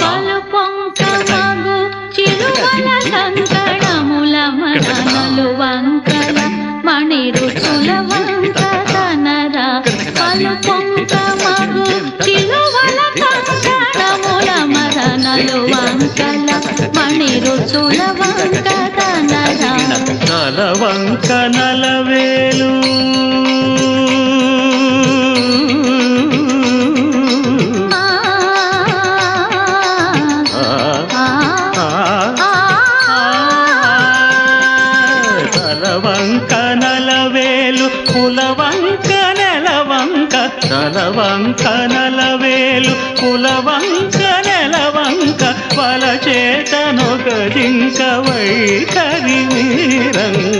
పాలు వంక తనరా పాలు నలవేలు తలవంక నలవేలు కులవంక నెలవంక తలవంక నలవేలు కులవంక నెలవంక వల చేతనొక జింక వైఖరి వీరంగ.